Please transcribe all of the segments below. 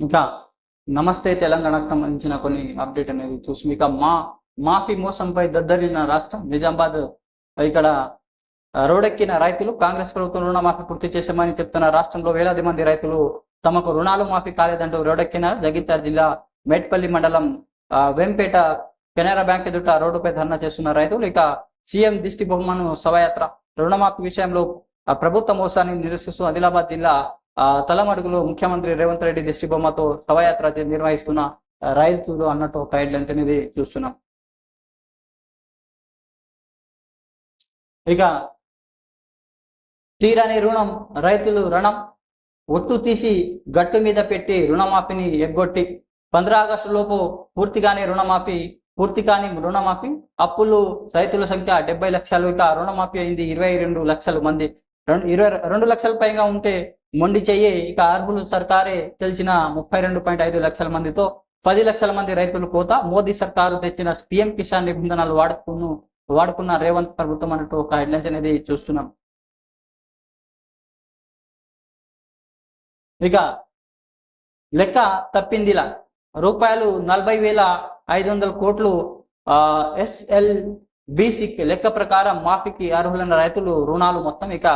ఇంకా నమస్తే తెలంగాణకు సంబంధించిన కొన్ని అప్డేట్ అనేది చూసి ఇక మా మాఫీ మోసంపై దద్దరిన రాష్ట్రం నిజామాబాద్. ఇక్కడ రోడెక్కిన రైతులు కాంగ్రెస్ ప్రభుత్వం రుణమాఫీ పూర్తి చేశామని చెప్తున్న రాష్ట్రంలో వేలాది మంది రైతులు తమకు రుణాలు మాఫీ కాలేదంటూ రోడెక్కిన జగిత్యాల జిల్లా మేట్పల్లి మండలం వెంపేట వేంపేట కెనరా బ్యాంక్ ఎదుట రోడ్డుపై ధర్నా చేస్తున్న రైతులు. ఇక సీఎం దిష్టి బొమ్మను శవయాత్ర రుణమాఫీ విషయంలో ప్రభుత్వ మోసాన్ని నిరసిస్తూ ఆదిలాబాద్ జిల్లా తలమడుగులో ముఖ్యమంత్రి రేవంత్ రెడ్డి దిష్టి బొమ్మతో శవయాత్ర నిర్వహిస్తున్న రైతులు అన్నట్టు ఒక హెడ్లైన్ అనేది చూస్తున్నాం. ఇక తీరని రుణం రైతులు రుణం. ఒట్టు తీసి గట్టు మీద పెట్టి రుణమాఫీని ఎగ్గొట్టి పంద్రా ఆగస్టు లోపు పూర్తిగానే రుణమాఫీ పూర్తి కాని రుణమాఫీ. అప్పులు రైతుల సంఖ్య డెబ్బై లక్షలు ఇక రుణమాఫీ అయింది ఇరవై రెండు లక్షలు మంది. రెండు ఇరవై రెండు లక్షల పైగా ఉంటే మొండి చెయ్యి. ఇక అర్హులు సర్కారే తెలిసిన ముప్పై రెండు పాయింట్ ఐదు లక్షల మందితో పది లక్షల మంది రైతులు కోత. మోదీ సర్కారు తెచ్చిన పిఎం కిసాన్ నిబంధనలు వాడుకును వాడుకున్న రేవంత్ ప్రభుత్వం అన్నట్టు ఒక హెడ్లైన్స్ అనేది చూస్తున్నాం. ఇక లెక్క తప్పిందిలా. రూపాయలు నలభై వేల ఐదు వందల కోట్లు ఎస్ఎల్ బీసీ లెక్క ప్రకారం మాఫీకి అర్హులైన రైతులు రుణాలు మొత్తం ఇక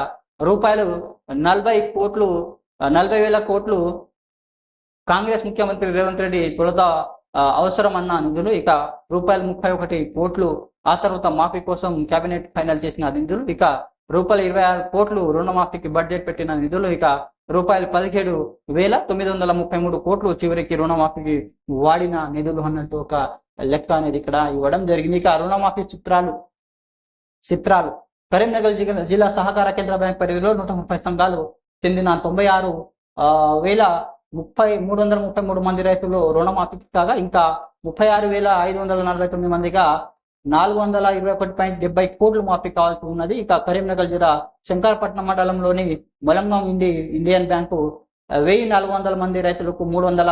రూపాయలు నలభై కోట్లు నలభై వేల కోట్లు కాంగ్రెస్ ముఖ్యమంత్రి రేవంత్ రెడ్డి తొలత అవసరం అన్న నిధులు ఇక రూపాయలు ముప్పై ఒకటి కోట్లు ఆ తర్వాత మాఫీ కోసం కేబినెట్ ఫైనల్ చేసిన నిధులు ఇక రూపాయలు ఇరవై ఆరు కోట్లు రుణమాఫీకి బడ్జెట్ పెట్టిన నిధులు ఇక రూపాయలు పదిహేడు వేల తొమ్మిది వందల ముప్పై మూడు కోట్లు చివరికి రుణమాఫీకి వాడిన నిధులు అన్నట్టు ఒక లెక్క అనేది ఇక్కడ ఇవ్వడం జరిగింది. ఇక రుణమాఫీ చిత్రాలు చిత్రాలు. కరీంనగర్ జిల్లా జిల్లా సహకార కేంద్ర బ్యాంక్ పరిధిలో నూట ముప్పై సంఘాలు చెందిన తొంభై ఆరు ఆ, వేల ముప్పై మూడు వందల ముప్పై మూడు మంది రైతులు రుణమాఫీ కాగా ఇంకా ముప్పై ఆరు వేల ఐదు వందల నలభై తొమ్మిది మందిగా నాలుగు వందల ఇరవై ఒకటి పాయింట్ డెబ్బై కోట్లు మాఫీ కావాల్సి ఉన్నది. ఇక కరీంనగర్ జిల్లా శంకరపట్నం మండలంలోని మొలంగం ఇండి ఇండియన్ బ్యాంకు వెయ్యి నాలుగు వందల మంది రైతులకు మూడు వందల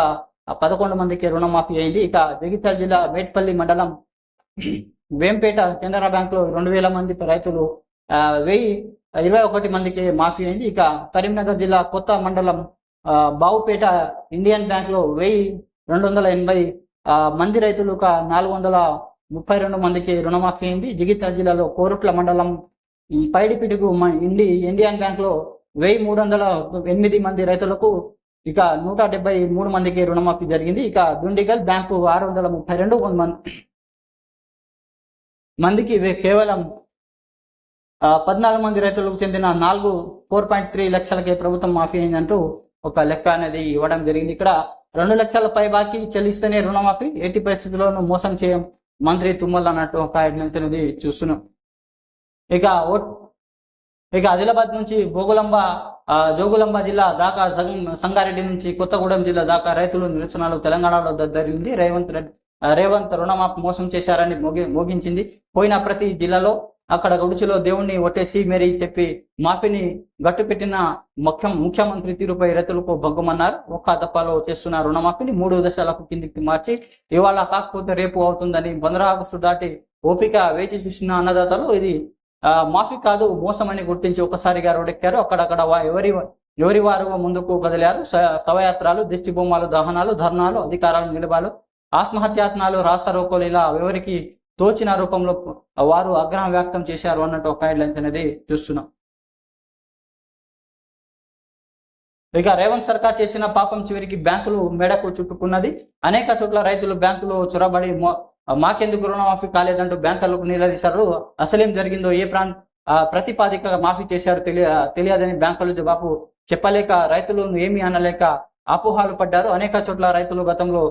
పదకొండు మందికి రుణమాఫీ అయింది. ఇక జగిత్యాల జిల్లా మేట్పల్లి మండలం వేంపేట కెనరా బ్యాంకులో రెండు వేల మంది రైతులు వెయ్యి ఇరవై ఒకటి మందికి మాఫీ అయింది. ఇక కరీంనగర్ జిల్లా కొత్త మండలం ఆ, బావుపేట ఇండియన్ బ్యాంక్లో వెయ్యి రెండు వందల ఎనభై మంది రైతులు ఒక నాలుగు వందల ముప్పై రెండు మందికి రుణమాఫీ అయింది. జగిత్యాల జిల్లాలో కోరుట్ల మండలం ఈ పైడిపిడుగు ఇండి ఇండియన్ బ్యాంక్లో వెయ్యి మూడు వందల ఎనిమిది మంది రైతులకు ఇక నూట డెబ్బై మూడు మందికి రుణమాఫీ జరిగింది. ఇక దుండిగల్ బ్యాంకు ఆరు వందల ముప్పై రెండు మంది మందికి కేవలం పద్నాలుగు మంది రైతులకు చెందిన నాలుగు ఫోర్ పాయింట్ త్రీ లక్షలకే ప్రభుత్వం మాఫీ అయిందంటూ ఒక లెక్క అనేది ఇవ్వడం జరిగింది. ఇక్కడ రెండు లక్షల పై బాకీ చెల్లిస్తేనే రుణమాఫీ ఎట్టి పరిస్థితుల్లోనూ మోసం చేయం మంత్రి తుమ్మల్ అన్నట్టు ఒక హెడ్లైన్స్ అనేది చూస్తున్నాం. ఇక ఓ- ఇక ఆదిలాబాద్ నుంచి భోగులంబ జోగులంబ జిల్లా దాకా సంగారెడ్డి నుంచి కొత్తగూడెం జిల్లా దాకా రైతులు నిరసనలు తెలంగాణలో జరిగింది. రేవంత్ రెడ్డి రేవంత్ రుణమాఫీ మోసం చేశారని మోగి మోగించింది. పోయిన ప్రతి జిల్లాలో అక్కడ గుడిచిలో దేవుణ్ణి ఒట్టేసి మేరీ చెప్పి మాఫీని గట్టు పెట్టిన ముఖ్యం ముఖ్యమంత్రి తీరుపై రైతులకు భగ్గమన్నారు. ఒక్క దఫాలో చేస్తున్న రుణమాఫీని మూడు దశలకు కిందికి మార్చి ఇవాళ కాకపోతే రేపు అవుతుందని పంద్రా దాటి ఓపిక వేచి చూసిన అన్నదాతలు ఇది ఆ, మాఫీ కాదు మోసమని గుర్తించి ఒక్కసారిగా రోడెక్కారు అక్కడక్కడ వా- ఎవరి ఎవరి వారు ముందుకు కదిలారు. స- శవయాత్రలు దిష్టి బొమ్మలు దహనాలు ధర్నాలు అధికారాలు నిలబాలు ఆత్మహత్యాత్నాలు రాస్తారోకోలు ఇలా ఎవరికి తోచిన రూపంలో వారు ఆగ్రహం వ్యక్తం చేశారు అన్నట్టు ఒక హెడ్లైన్స్ అనేది చూస్తున్నాం. ఇక రేవంత్ సర్కార్ చేసిన పాపం చివరికి బ్యాంకులు మెడకు చుట్టుకున్నది. అనేక చోట్ల రైతులు బ్యాంకులు చొరబడి మాకెందుకు రుణమాఫీ కాలేదంటూ బ్యాంకులకు నిలదీశారు. అసలేం జరిగిందో ఏ ప్రాంత ఆ, ప్రతిపాదిక మాఫీ చేశారు తెలియ తెలియదని బ్యాంకులు జవాబు చెప్పలేక రైతులు ఏమీ అనలేక అపోహాలు పడ్డారు. అనేక చోట్ల రైతులు గతంలో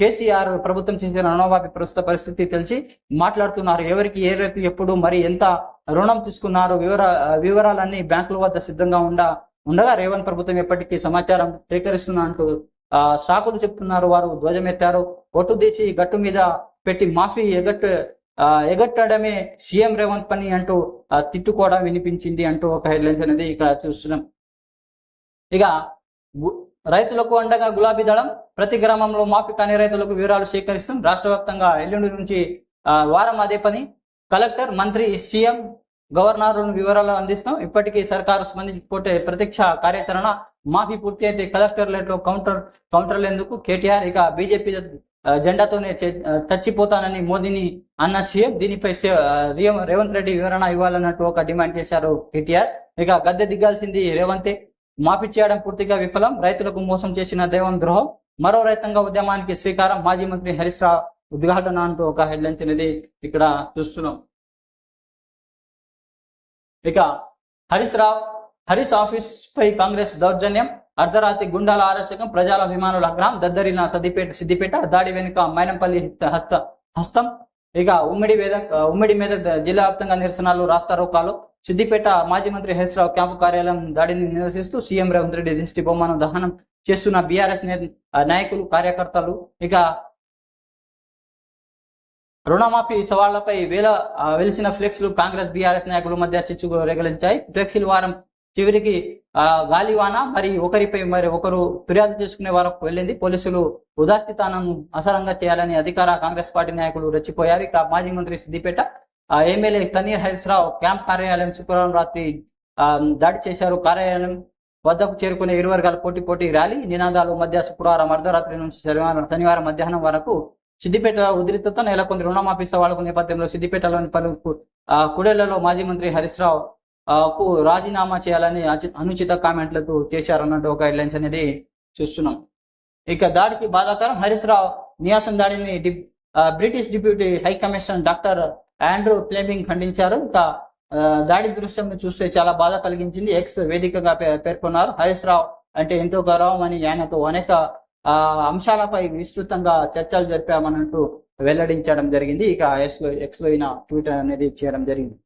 కేసీఆర్ ప్రభుత్వం చేసిన రుణమాఫీ ప్రస్తుత పరిస్థితి తెలిసి మాట్లాడుతున్నారు. ఎవరికి ఏ రైతు ఎప్పుడు మరి ఎంత రుణం తీసుకున్నారు? వివర వివరాలన్నీ బ్యాంకుల వద్ద సిద్ధంగా ఉండ ఉండగా రేవంత్ ప్రభుత్వం ఎప్పటికీ సమాచారం సేకరిస్తున్నా అంటూ ఆ, సాకులు చెప్తున్నారు. వారు ధ్వజమెత్తారు. ఒట్టు తీసి గట్టు మీద పెట్టి మాఫీ ఎగట్ ఆ, ఎగట్టడమే సీఎం రేవంత్ పని అంటూ తిట్టుకోవడం వినిపించింది అంటూ ఒక హెడ్లైన్స్ అనేది ఇక్కడ చూస్తున్నాం. ఇక రైతులకు అండగా గులాబీ దళం ప్రతి గ్రామంలో మాఫీ కాని రైతులకు వివరాలు సేకరిస్తాం. రాష్ట్ర వ్యాప్తంగా ఎల్లుండి నుంచి వారం అదే పని. కలెక్టర్ మంత్రి సీఎం గవర్నర్ వివరాలు అందిస్తాం. ఇప్పటికీ సర్కారు స్పందించకపోతే ప్రత్యక్ష కార్యాచరణ మాఫీ పూర్తి అయితే కలెక్టర్లెట్ కౌంటర్ కౌంటర్లు ఎందుకు? కేటీఆర్ ఇక బీజేపీ జెండాతోనే చచ్చిపోతానని మోదీని అన్న సీఎం. దీనిపై రేవంత్ రెడ్డి వివరణ ఇవ్వాలన్నట్టు ఒక డిమాండ్ చేశారు కేటీఆర్. ఇక గద్దె దిగాల్సింది రేవంతే. మాఫీ చేయడం పూర్తిగా విఫలం. రైతులకు మోసం చేసిన దేవం ద్రోహం. మరో రైతాంగ ఉద్యమానికి శ్రీకారం. మాజీ మంత్రి హరీష్ రావు ఉద్ఘాటన అంటూ ఒక హెడ్లైన్స్ అనేది ఇక్కడ చూస్తున్నాం. ఇక హరీష్ రావు హరీష్ ఆఫీస్ పై కాంగ్రెస్ దౌర్జన్యం అర్ధరాత్రి గుండాల ఆరచకం ప్రజల విమానుల అగ్రహం దద్దరిన సదిపేట సిద్దిపేట దాడి వెనుక మైనంపల్లి హస్త హస్తం. ఇక ఉమ్మడి మీద ఉమ్మడి మీద జిల్లా వ్యాప్తంగా నిరసనలు రాస్తారోకాలు సిద్దిపేట మాజీ మంత్రి హరీష్ రావు క్యాంపు కార్యాలయం దాడిని నిరసిస్తూ సీఎం రేవంత్ రెడ్డి దిష్టి బొమ్మను దహనం చేస్తున్న బీఆర్ఎస్ నాయకులు కార్యకర్తలు. ఇక రుణమాఫీ సవాళ్ళపై వేల వెలిసిన ఫ్లెక్స్లు కాంగ్రెస్ బీఆర్ఎస్ నాయకుల మధ్య చిచ్చుకు రేగలించాయి. ఫ్లెక్సీల వారం చివరికి గాలివాన మరి ఒకరిపై మరి ఒకరు ఫిర్యాదు చేసుకునే వరకు వెళ్ళింది. పోలీసులు ఉదాసితానం అసరంగా చేయాలని అధికార కాంగ్రెస్ పార్టీ నాయకులు రెచ్చిపోయారు. ఇక మాజీ మంత్రి సిద్దిపేట ఎమ్మెల్యే తనీర్ హైస్రావు రావు క్యాంప్ కార్యాలయం శుక్రవారం రాత్రి దాడి చేశారు. కార్యాలయం వద్దకు చేరుకునే ఇరు వర్గాల పోటీ పోటీ ర్యాలీ నినాదాలు మధ్య శుక్రవారం అర్ధరాత్రి నుంచి శనివారం శనివారం మధ్యాహ్నం వరకు సిద్దిపేట ఉద్రిక్తత నెలకొంది రుణమాఫీ సవాళ్ళకు నేపథ్యంలో సిద్దిపేటలోని పలు కుడేళ్ళలో మాజీ మంత్రి హరీష్ రావు కు రాజీనామా చేయాలని అనుచిత కామెంట్లతో చేశారన్నట్టు ఒక హెడ్లైన్స్ అనేది చూస్తున్నాం. ఇక దాడికి బాధాకరం హరీష్ రావు నియాసం దాడిని British deputy high commission doctor Andrew Fleming ఖండించారు. ఇక ఆ, దాడి దృశ్యం చూస్తే చాలా బాధ కలిగించింది. ఎక్స్ వేదికగా పేర్కొన్నారు. హరీష్ రావు అంటే ఎంతో గౌరవం అని ఆయనతో అనేక ఆ అంశాలపై విస్తృతంగా చర్చలు జరిపామన్నట్టు వెల్లడించడం జరిగింది. ఇక ఎక్స్లో ఎక్స్లో ట్విట్టర్ అనేది చేయడం జరిగింది.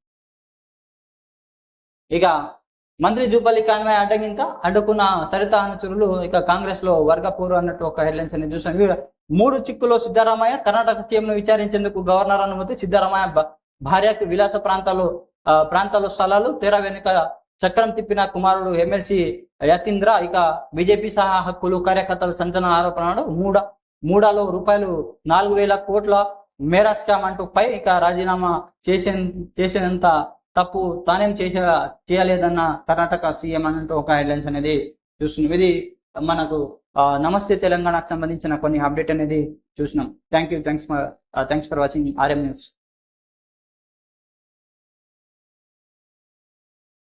ఇక మంత్రి జూపల్లి కాన్వాయ్ అడ్డగింత అడ్డుకున్న సరిత అనుచరులు ఇక కాంగ్రెస్లో వర్గపూర్ అన్నట్టు ఒక హెడ్లైన్స్ అనేది చూసాం మూడు చిక్కులో సిద్ధరామయ్య కర్ణాటక సీఎం ను విచారించేందుకు గవర్నర్ అనుమతి సిద్ధరామయ్య భార్యకు విలాస ప్రాంతాలు ప్రాంతాల స్థలాలు తెర వెనుక చక్రం తిప్పిన కుమారుడు ఎమ్మెల్సీ యతీంద్ర ఇక బీజేపీ సహా హక్కులు కార్యకర్తలు సంచలన ఆరోపణలు మూడ మూడాలో రూపాయలు నాలుగు వేల కోట్ల మేరా స్కామ్ అంటూ పై ఇక రాజీనామా చేసే చేసినంత తప్పు తానేం చేసే చేయలేదన్న కర్ణాటక సీఎం అన్నట్టు ఒక హెడ్లైన్స్ అనేది చూస్తున్నాం ఇది మనకు నమస్తే తెలంగాణకు సంబంధించిన కొన్ని అప్డేట్ అనేది చూసినాం. Thank you thanks for thanks for watching RM news